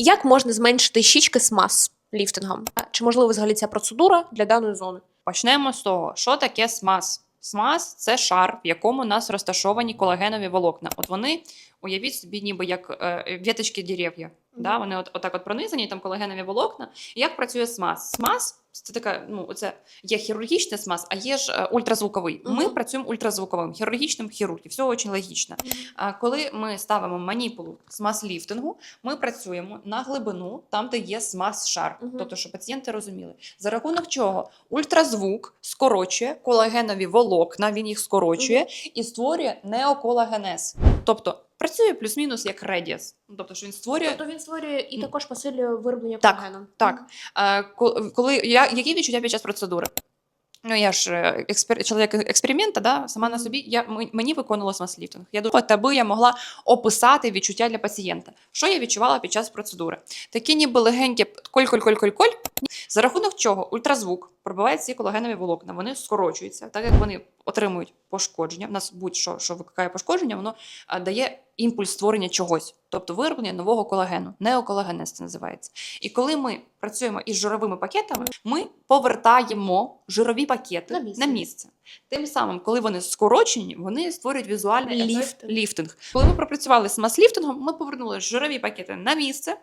Як можна зменшити щічки смаз ліфтингом? Чи можливо взагалі ця процедура для даної зони? Почнемо з того, що таке смаз. Смаз це шар, в якому у нас розташовані колагенові волокна. От вони, уявіть собі, ніби як е, віточки дерев'я. Да? Вони от, отак от пронизані, там колагенові волокна. І як працює смаз? Смаз це така, ну, це є хірургічний смаз, а є ж е, ультразвуковий. Ми Мгм. працюємо ультразвуковим, хірургічним хірургів. Все дуже логічно. А коли ми ставимо маніпулу смаз-ліфтингу, ми працюємо на глибину, там, де є смаз-шар. Мгм. Тобто, щоб пацієнти розуміли, за рахунок чого ультразвук скорочує колагенові волокна, він їх скорочує і створює неоколагенез. Тобто працює плюс-мінус як редіас. Ну, Тобто, що він створює Тобто він створює і також посилює вироблення Так, колагену. так. Е, ко- коли я які відчуття під час процедури? Ну, я ж е, експер, чоловік експеримента, да, сама на собі. Я, мені виконувалось масліфтинг. Я думала, аби я могла описати відчуття для пацієнта. Що я відчувала під час процедури? Такі ніби легенькі коль-коль-коль-коль-коль, за рахунок чого ультразвук пробиває ці колагенові волокна, вони скорочуються, так як вони отримують пошкодження. У нас будь-що, що викликає пошкодження, воно дає імпульс створення чогось, тобто вироблення нового колагену. Неоколагенез це називається. І коли ми працюємо із жировими пакетами, ми повертаємо жирові пакети На місце. на місце. Тим самим, коли вони скорочені, вони створюють візуальний Ліфтинг. ліфтинг. Коли ми пропрацювали з мас-ліфтингом, ми повернули жирові пакети на місце.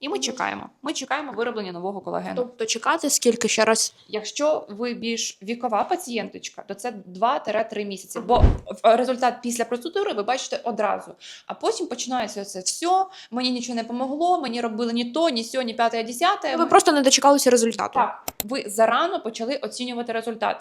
І ми чекаємо. Ми чекаємо вироблення нового колагену. Тобто чекати скільки ще раз? Якщо ви більш вікова пацієнточка, то це 2-3 місяці. Бо результат після процедури ви бачите одразу. А потім починається це все. Мені нічого не помогло, мені робили ні то, ні сьо, ні п'яте, ні десяте. Ви просто не дочекалися результату. так, ви зарано почали оцінювати результат.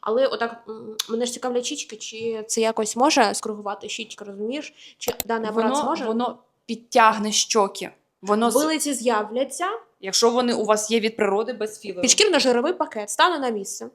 Але отак мене ж цікавлять щічки, чи це якось може скоригувати щічки, розумієш? Чи даний апарат Воно, зможе? воно підтягне щоки. Воно з- Вилиці з'являться, якщо вони у вас є від природи без філеру. підшкірно-жировий пакет стане на місце.